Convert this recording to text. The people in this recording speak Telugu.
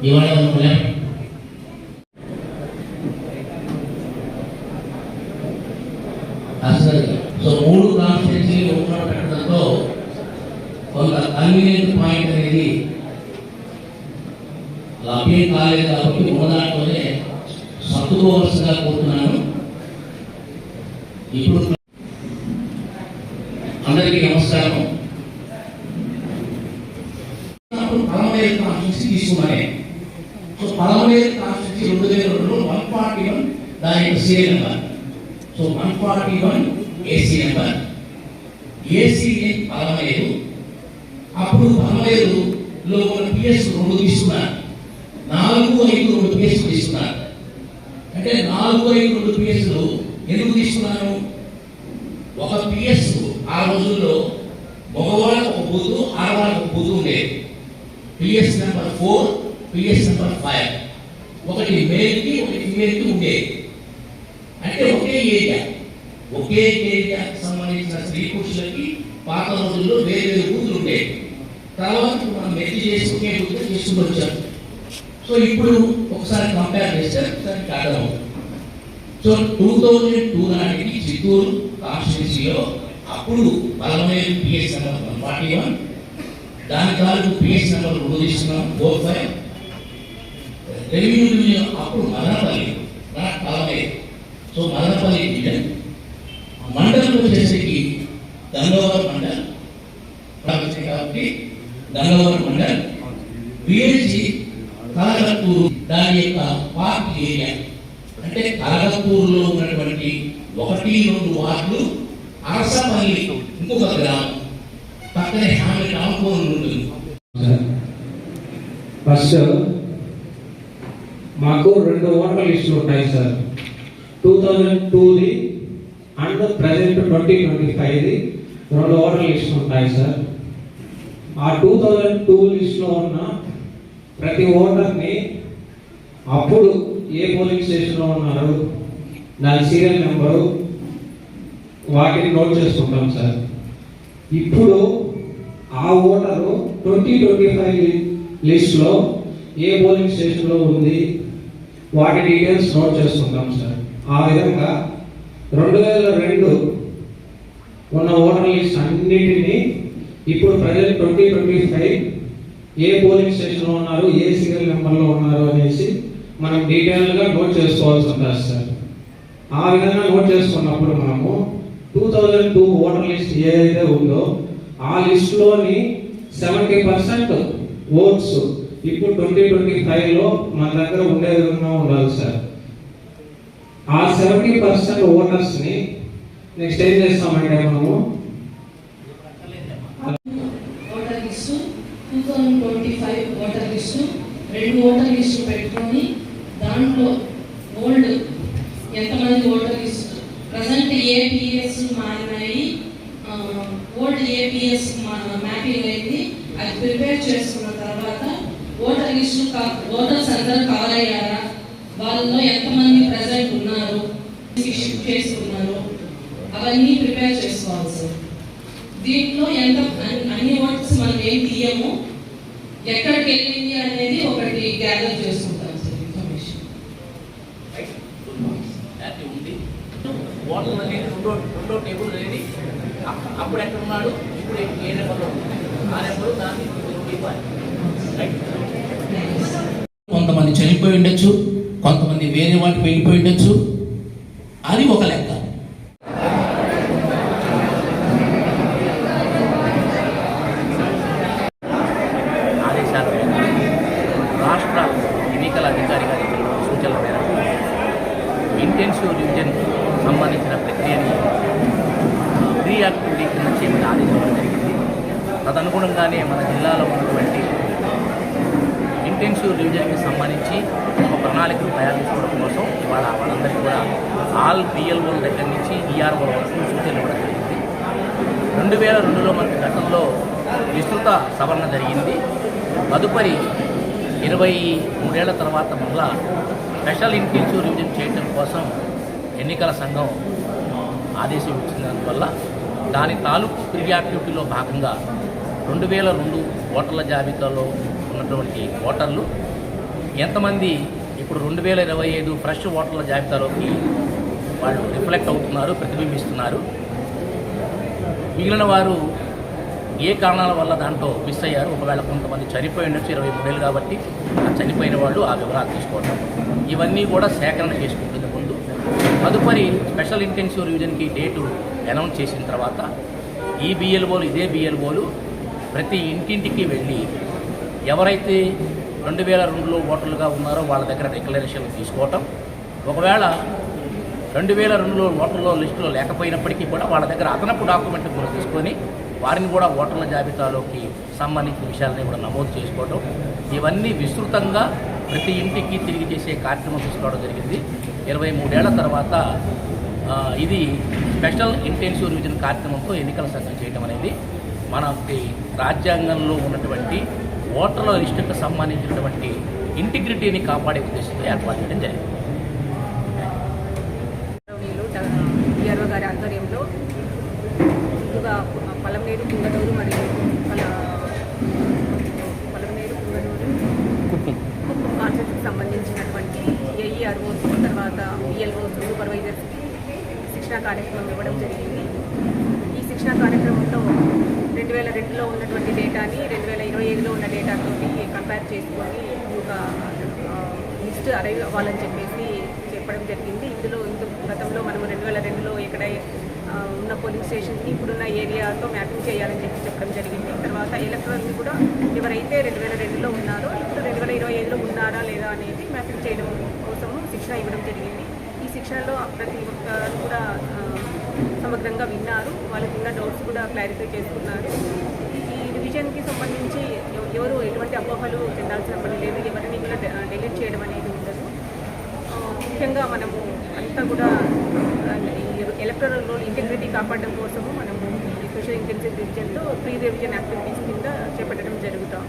ఇవాళ మనం అసలు సో మూడు కాన్స్టిట్యూన్సీలు ఒకచోట పెట్టడంతో కొంత కన్వీనియంట్ పాయింట్ అనేది లభ్యం కాలేదు కాబట్టి మూదాంట్లోనే సర్దుకోవలసిందిగా కోరుతున్నాను ఇప్పుడు అందరికీ నమస్కారం. అప్పుడు కాన్స్టిట్యూన్సీ తీసుకున్నానే సో పలమనేరు కాన్స్టిట్యూన్సీ రెండు వేల రెండులో వన్ ఫార్టీ వన్ దాని యొక్క serial number. So one forty one AC number. AC Palamaner అప్పుడు పలమనేరులో ఉన్న పిఎస్ రెండు తీసుకున్నారు. నాలుగు ఐదు రెండు పిఎస్ తీసుకున్నారు. అంటే నాలుగు ఐదు రెండు పిఎస్లు ఎందుకు తీసుకున్నాను? ఒక పిఎస్ ఆ రోజుల్లో మగవాళ్ళకు ఒక బూతు ఆడవాళ్ళకు ఒక బూతు ఉండేది PS number four PS number five. ఒకటి మేల్కి ఒకటి ఫిమేల్కి ఉండేది అంటే ఒకే ఏరియా. ఒకే ఏరియాకి సంబంధించిన స్త్రీ పురుషులకి పాత రోజుల్లో వేరు వేరు బూతులు ఉండేవి తర్వాత మనం మెచ్చి చేసుకునే ఒకే బూత్ వచ్చాం. సో ఇప్పుడు ఒకసారి కంపేర్ చేస్తే ఒకసారి అర్థమవుతుంది సో టూ థౌజండ్ టూ నాటికి చిత్తూరు కాన్స్టిట్యూన్సీలో అప్పుడు బలమైన PS number one forty one దాని కాలకు పిఎస్ నెంబర్ రెండు తీసుకున్నాం ఫోర్ ఫైవ్ రెవెన్యూ డివిజన్ అప్పుడు మదనపల్లి నాకు కాలమే సో మదనపల్లి డివిజన్ మండలంలో చేసే అంటే కలగత్తూరులో ఉన్నటువంటి ఒకటి రెండు వార్డులు అరసపల్లి ఇంకొక గ్రామం. పక్కనే హామీ రామకోణం ఉంటుంది. ఫస్ట్ మాకు రెండు ఓటర్ లిస్టులు ఉంటాయి సార్. టూ థౌజండ్ టూది అండ్ ప్రజెంట్ ట్వంటీ ట్వంటీ ఫైవ్ది రెండు ఓటర్ లిస్టులు ఉంటాయి సార్. ఆ టూ థౌజండ్ టూ లిస్టులో ఉన్న ప్రతి ఓటర్ని అప్పుడు ఏ పోలింగ్ స్టేషన్లో ఉన్నారు దాని సీరియల్ నెంబరు వాటిని నోట్ చేసుకుంటాం సార్. ఇప్పుడు ఆ ఓటరు ట్వంటీ ట్వంటీ ఫైవ్ లిస్ట్లో ఏ పోలింగ్ స్టేషన్లో ఉంది వాటి డీటెయిల్స్ నోట్ చేసుకుంటాం సార్. ఆ విధంగా రెండు వేల రెండు ఉన్న ఓటర్ లిస్ట్ అన్నిటినీ ఇప్పుడు ప్రజలు ట్వంటీ ట్వంటీ ఫైవ్ ఏ పోలింగ్ స్టేషన్లో ఉన్నారు ఏ సీరియల్ నెంబర్లో ఉన్నారు అనేసి మనం డీటెయిల్గా నోట్ చేసుకోవాల్సి ఉంటుంది సార్. ఆ విధంగా నోట్ చేసుకున్నప్పుడు మనము two thousand two voter list ఏదైతే ఉందో ఆ లిస్టులోని సెవెంటీ పర్సెంట్ ఓట్స్ ఇప్పుడు ట్వంటీ ట్వంటీ ఫైవ్లో మన దగ్గర ఉండే విధంగా ఉండాలి సార్. ఆ సెవెంటీ పర్సెంట్ ఓటర్స్ని నెక్స్ట్ ఏం చేస్తామంటే మనము voter list two thousand twenty five voter list రెండు ఓటర్ లిస్టు పెట్టుకొని దాంట్లో ఓల్డ్ ఎంతమంది ఓటర్ లిస్ట్ ప్రజెంట్ ఏపీఎస్ మారినాయి. ఓల్డ్ ఏపీఎస్ మ్యాపింగ్ అయింది. అది ప్రిపేర్ చేసుకున్న తర్వాత ఓటర్ లిస్టు ఓటర్స్ అందరూ కవర్ అయ్యారా? వాళ్ళలో ఎంతమంది ప్రజెంట్ ఉన్నారు? షిఫ్ట్ చేసుకున్నారు? అవన్నీ ప్రిపేర్ చేసుకోవాలి సార్. దీంట్లో ఎంత అన్ని- అన్ని ఓట్స్ మనం ఏం తీయము? ఎక్కడికి వెళ్ళింది అనేది ఒకటి గ్యాదర్ చేసుకుంటాం సార్ ఇన్ఫర్మేషన్ అది ఉంది ఓటర్ అనేది రెండో రెండో టేబుల్ అనేది అప్పుడు ఎక్కడ ఉన్నాడు? ఇప్పుడు ఏ- నెంబర్లో ఆ నెంబర్ దాన్ని రైట్ కొంతమంది చనిపోయి ఉండొచ్చు. కొంతమంది వేరే వాటికి వెళ్ళిపోయి ఉండొచ్చు. అది ఒక లెక్క. ఇంటెన్సివ్ రివిజన్ సంబంధించిన ప్రక్రియని ప్రీ యాక్టివిటీ కింద చేయమని ఆదేశించడం జరిగింది. తదనుగుణంగానే మన జిల్లాలో ఉన్నటువంటి ఇంటెన్సివ్ రివిజన్కి సంబంధించి ఒక ప్రణాళికను తయారు చేసుకోవడం కోసం ఇవాళ వాళ్ళందరికీ కూడా ఆల్ బిఎల్ఓల దగ్గర నుంచి ఈఆర్ఓల వరకు సూచనలు ఇవ్వడం జరిగింది. రెండు వేల రెండులో మనకి గతంలో విస్తృత సవరణ జరిగింది. తదుపరి ఇరవై మూడేళ్ళ తర్వాత మళ్ళా స్పెషల్ ఇంటెన్సివ్ రివిజన్ చేయడం కోసం ఎన్నికల సంఘం ఆదేశం ఇచ్చినందువల్ల దాని తాలూకు క్రియాక్టివిటీలో భాగంగా రెండు వేల రెండు ఓటర్ల జాబితాలో ఉన్నటువంటి ఓటర్లు ఎంతమంది ఇప్పుడు రెండు వేల ఇరవై ఐదు ఫ్రెష్ ఓటర్ల జాబితాలోకి వాళ్ళు రిఫ్లెక్ట్ అవుతున్నారు ప్రతిబింబిస్తున్నారు. మిగిలిన వారు ఏ కారణాల వల్ల దాంట్లో మిస్ అయ్యారు? ఒకవేళ కొంతమంది చనిపోయి ఉండొచ్చు ఇరవై మూడేళ్ళు కాబట్టి చనిపోయిన వాళ్ళు ఆ వివరాలు తీసుకోవడం ఇవన్నీ కూడా సేకరణ చేసుకుంటుంది ముందు తదుపరి స్పెషల్ ఇంటెన్సివ్ రివిజన్కి డేటు అనౌన్స్ చేసిన తర్వాత ఈ బిఎల్ఓలు ఇదే బిఎల్ఓలు ప్రతి ఇంటింటికి వెళ్ళి ఎవరైతే రెండు వేల రెండులో ఓటర్లుగా ఉన్నారో వాళ్ళ దగ్గర డిక్లరేషన్లు తీసుకోవటం. ఒకవేళ రెండు వేల రెండులో ఓటర్లో లిస్టులో లేకపోయినప్పటికీ కూడా వాళ్ళ దగ్గర అదనపు డాక్యుమెంట్ కూడా తీసుకొని వారిని కూడా ఓటర్ల జాబితాలోకి సంబంధించిన విషయాలని కూడా నమోదు చేసుకోవడం ఇవన్నీ విస్తృతంగా ప్రతి ఇంటికి తిరిగి చేసే కార్యక్రమం తీసుకోవడం జరిగింది. ఇరవై మూడేళ్ళ తర్వాత ఇది స్పెషల్ ఇంటెన్సివ్ రివిజన్ కార్యక్రమంతో ఎన్నికల సంఘం చేయడం అనేది మనకి రాజ్యాంగంలో ఉన్నటువంటి ఓటర్ల లిస్టుకు సంబంధించినటువంటి ఇంటిగ్రిటీని కాపాడే ఉద్దేశంతో ఏర్పాటు చేయడం జరిగింది. తర్వాత బిఎల్ఓ సూపర్వైజర్స్కి శిక్షణ కార్యక్రమం ఇవ్వడం జరిగింది. ఈ శిక్షణ కార్యక్రమంలో రెండు వేల రెండులో ఉన్నటువంటి డేటాని రెండు వేల ఇరవై ఐదులో ఉన్న డేటాతోటి కంపేర్ చేసుకొని ఒక లిస్ట్ అరైవ్ అవ్వాలని చెప్పేసి చెప్పడం జరిగింది. ఇందులో ఇందు గతంలో మనం రెండు వేల రెండులో ఇక్కడ ఉన్న పోలింగ్ స్టేషన్కి ఇప్పుడున్న ఏరియాతో మ్యాపింగ్ చేయాలని చెప్పి చెప్పడం జరిగింది. తర్వాత ఎలక్ట్రాన్ కూడా ఎవరైతే రెండు వేల రెండులో ఉన్నారో ఇప్పుడు రెండు వేల ఇరవై ఐదులో ఉన్నారా లేదా అనేది మ్యాపింగ్ చేయడం ఇవ్వడం జరిగింది. ఈ శిక్షణలో ప్రతి ఒక్కరు కూడా సమగ్రంగా విన్నారు. వాళ్ళకి ఉన్న డౌట్స్ కూడా క్లారిఫై చేసుకున్నారు. ఈ డివిజన్కి సంబంధించి ఎవరు ఎటువంటి అపోహలు చెందాల్సిన పని లేదు. ఎవరిని కూడా డెలీట్ చేయడం అనేది ఉండదు. ముఖ్యంగా మనము అంతా కూడా ఈ ఎలక్ట్రల్ రోల్ ఇంటెగ్రిటీ కాపాడడం కోసము మనము సోషల్ ఇంటెన్సివ్ డివిజన్లో ప్రీ రివిజన్ యాక్టివిటీస్ కింద చేపట్టడం జరుగుతాం.